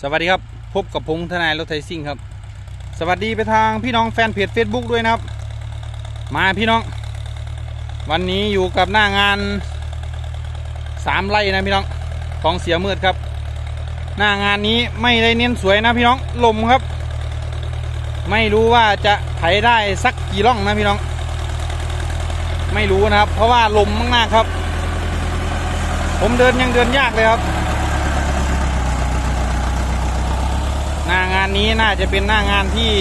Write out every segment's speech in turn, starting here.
สวัสดีครับ พบกับพงษ์ทนายรถไทยซิ่งครับ สวัสดีไปทางพี่น้องแฟนเพจ Facebook ด้วยนะครับ มาพี่น้อง วันนี้อยู่กับหน้างานสามไร่นะพี่น้องของเสียมืดครับ หน้างานนี้ไม่ได้เน้นสวยนะพี่น้องลมครับ ไม่รู้ว่าจะไถได้สักกี่ร่องนะพี่น้อง ไม่รู้นะครับ เพราะว่าลมมากๆครับ ผมเดินยังเดินยากเลยครับ หน้างานนี้น่าจะเป็นหน้างานที่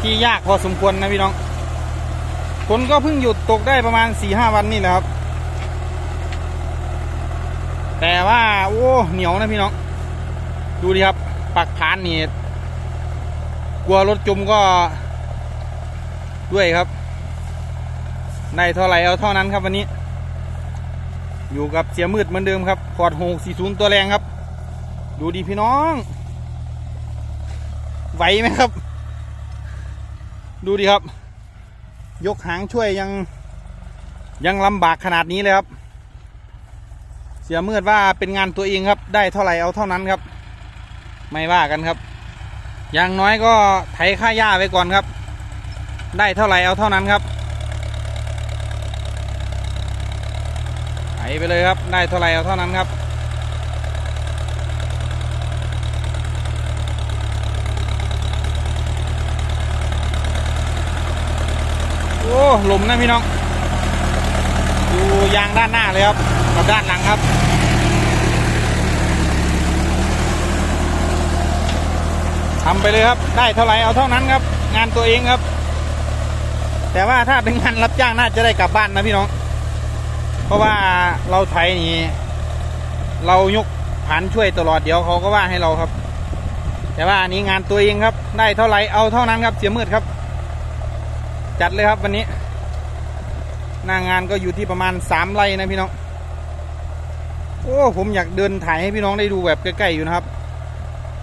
ที่ยากพอสมควรนะพี่น้องฝนก็เพิ่งหยุดตกได้ประมาณสี่ห้าวันนี่แหละครับ แต่ว่าโอ้เหนียวนะพี่น้อง ดูดิครับ ปักผานนี่กลัวรถจมก็ด้วยครับได้เท่าไหร่เอาเท่านั้นครับวันนี้ อยู่กับเสียมืดเหมือนเดิมครับพอร์ดหกสี่ศูนย์ตัวแรงครับ ดูดีพี่น้อง ไหวไหมครับ ดูดิครับ ยกหางช่วยยังยังลำบากขนาดนี้เลยครับ เสียเมืดว่าเป็นงานตัวเองครับ ได้เท่าไหร่เอาเท่านั้นครับ ไม่ว่ากันครับ อย่างน้อยก็ไถค่าหญ้าไว้ก่อนครับ ได้เท่าไหร่เอาเท่านั้นครับไถไปเลยครับ ได้เท่าไหร่เอาเท่านั้นครับ โอ้ลมนะพี่น้อง ดูยางด้านหน้าเลยครับกับด้านหลังครับทำไปเลยครับ ได้เท่าไหร่เอาเท่านั้นครับ งานตัวเองครับ แต่ว่าถ้าเป็นงานรับจ้างน่าจะได้กลับบ้านนะพี่น้อง เพราะว่าเราไถนี่เรายกผ่านช่วยตลอดเดี๋ยวเขาก็ว่าให้เราครับ แต่ว่าอันนี้งานตัวเองครับ ได้เท่าไหร่เอาเท่านั้นครับเสียมืดครับ จัดเลยครับวันนี้ หน้างานก็อยู่ที่ประมาณสามไร่นะพี่น้อง โอ้ผมอยากเดินถ่ายให้พี่น้องได้ดูแบบใกล้ๆอยู่นะครับ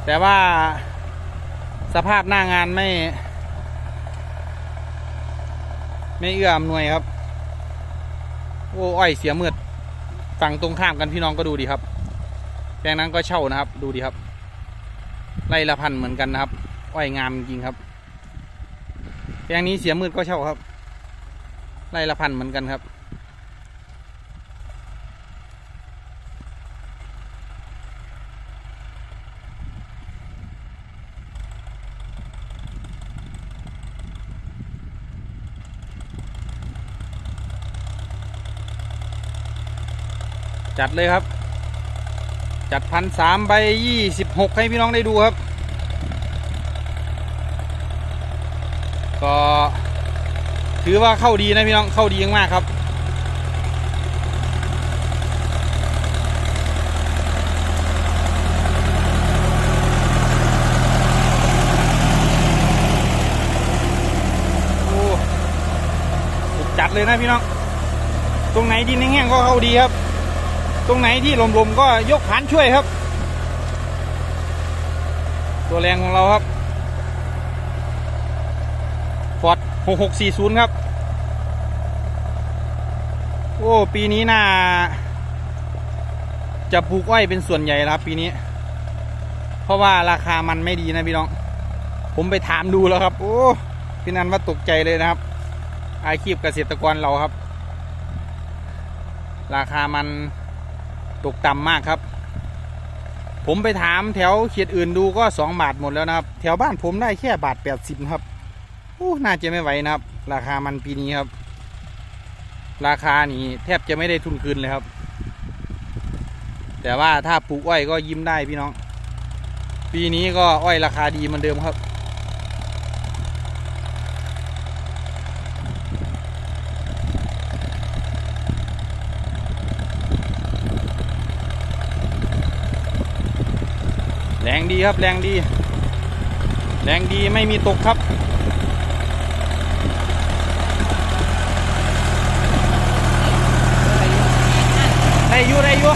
แต่ว่าสภาพหน้างานไม่ ไม่เอื้ออำนวยครับ โอ้อ้อยเสียมืดฝั่งตรงข้ามกันพี่น้องก็ดูดีครับแปลงนั้นก็เช่านะครับ ดูดีครับไร่ละพันเหมือนกันนะครับ อ้อยงามจริงครับ แปลงนี้เสียมืดก็เช่าครับไร่ละพันเหมือนกันครับ จัดเลยครับ จัดพันสามใบยี่สิบหกให้พี่น้องได้ดูครับ ก็ถือว่าเข้าดีนะพี่น้องเข้าดีมากครับโอ้สุดจัดเลยนะพี่น้อง ตรงไหนดินแห้งๆก็เข้าดีครับ ตรงไหนที่ลมๆก็ยกผานช่วยครับ ตัวแรงของเราครับ ฟอร์ด6640 ครับ โอ้ ปีนี้น่า จะปลูกอ้อยเป็นส่วนใหญ่แล้วครับ ปีนี้ เพราะว่าราคามันไม่ดีนะพี่น้อง ผมไปถามดูแล้วครับ โอ้พี่นันว่าตกใจเลยนะครับ อาชีพเกษตรกรเราครับ ราคามันตกต่ำมากครับ ผมไปถามแถวเขียดอื่นดูก็สองบาทหมดแล้วนะครับ แถวบ้านผมได้แค่บาทแปดสิบครับ อ้น่าจะไม่ไหวนะครับ ราคามันปีนี้ครับ ราคานี่แทบจะไม่ได้ทุนคืนเลยครับ แต่ว่าถ้าปลูกอ้อยก็ยิ้มได้พี่น้อง ปีนี้ก็อ้อยราคาดีเหมือนเดิมครับแรงดีครับแรงดี แรงดีไม่มีตกครับ ได้อยู่ได้อยู่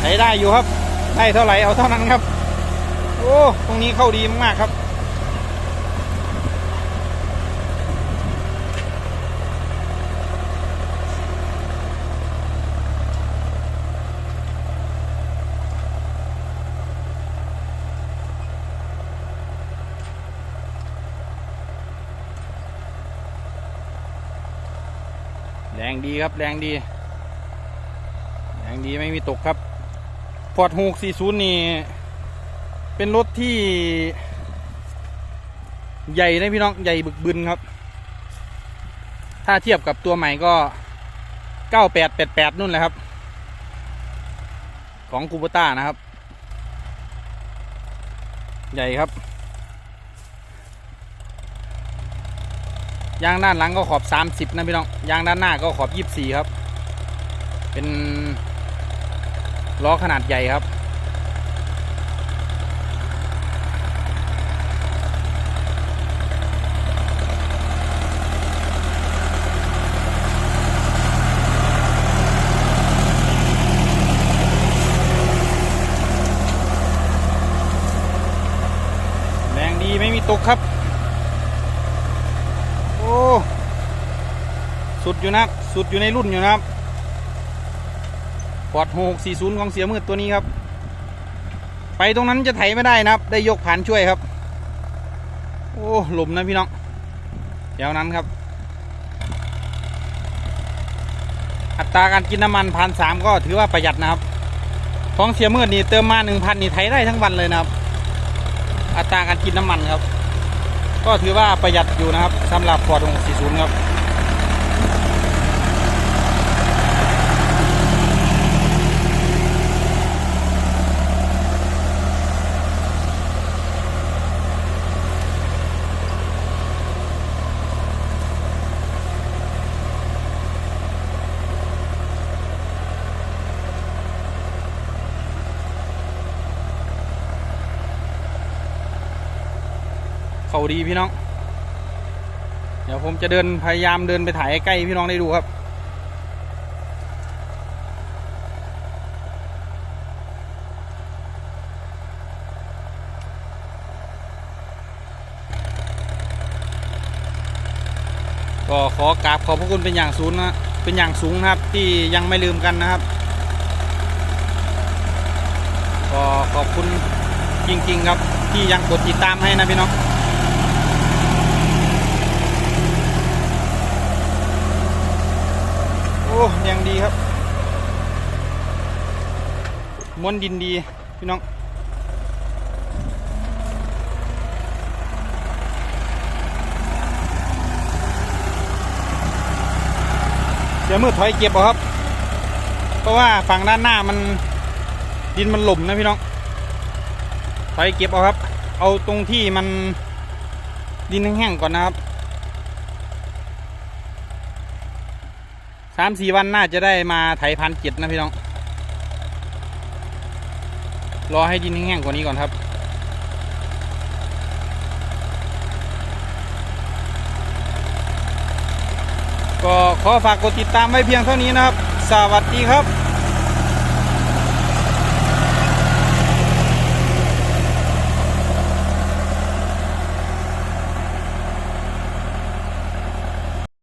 ใช้ได้อยู่ครับ ได้เท่าไหร่เอาเท่านั้นครับ โอ้ ตรงนี้เข้าดีมากๆครับ แรงดีครับ แรงดี แรงดีไม่มีตกครับพอร์ตหกสี่ศูนย์นี่ เป็นรถที่ใหญ่นะพี่น้อง ใหญ่บึกบึนครับ ถ้าเทียบกับตัวใหม่ก็9888นู่นแหละครับ ของคูปต้านะครับ ใหญ่ครับ ยางด้านหลังก็ขอบ 30 นะพี่น้อง ยางด้านหน้าก็ขอบ 24 ครับ เป็นล้อขนาดใหญ่ครับ แรงดีไม่มีตกครับ โอ้ สุดอยู่นะสุดอยู่ในรุ่นอยู่นะครับปอดหกสี่ศูนย์ของเสียมืดตัวนี้ครับ ไปตรงนั้นจะไถไม่ได้นะครับ ได้ยกผ่านช่วยครับ โอ้หลุมนะพี่น้องเดี๋ยวนั้นครับ อัตราการกินน้ำมันพันสามก็ถือว่าประหยัดนะครับ ของเสียมืดนี่เติมมาหนึ่งพันนี่ไถได้ทั้งวันเลยนะครับ อัตราการกินน้ำมันครับ ก็ถือว่าประหยัดอยู่นะครับสำหรับฟอร์ด640 ครับ เขาดีพี่น้อง เดี๋ยวผมจะเดินพยายามเดินไปถ่ายใกล้พี่น้องได้ดูครับ ก็ขอกราบขอบพระคุณเป็นอย่างสูงนะเป็นอย่างสูงนะครับที่ยังไม่ลืมกันนะครับ ก็ขอบคุณจริง ๆ ครับที่ยังกดติดตามให้นะพี่น้อง อ้ยังดีครับม้วนดินดี พี่น้องเดี๋ยวมือถอยเก็บเอาครับ เพราะว่าฝั่งด้านหน้ามันดินมันหล่มนะพี่น้อง ถอยเก็บเอาครับ เอาตรงที่มันดินแห้งๆก่อนนะครับ สามสี่วันน่าจะได้มาไถพันเจ็ดนะพี่น้อง รอให้ดินแห้งๆกว่านี้ก่อนครับ ก็ขอฝากกดติดตามไว้เพียงเท่านี้นะครับ สวัสดีครับ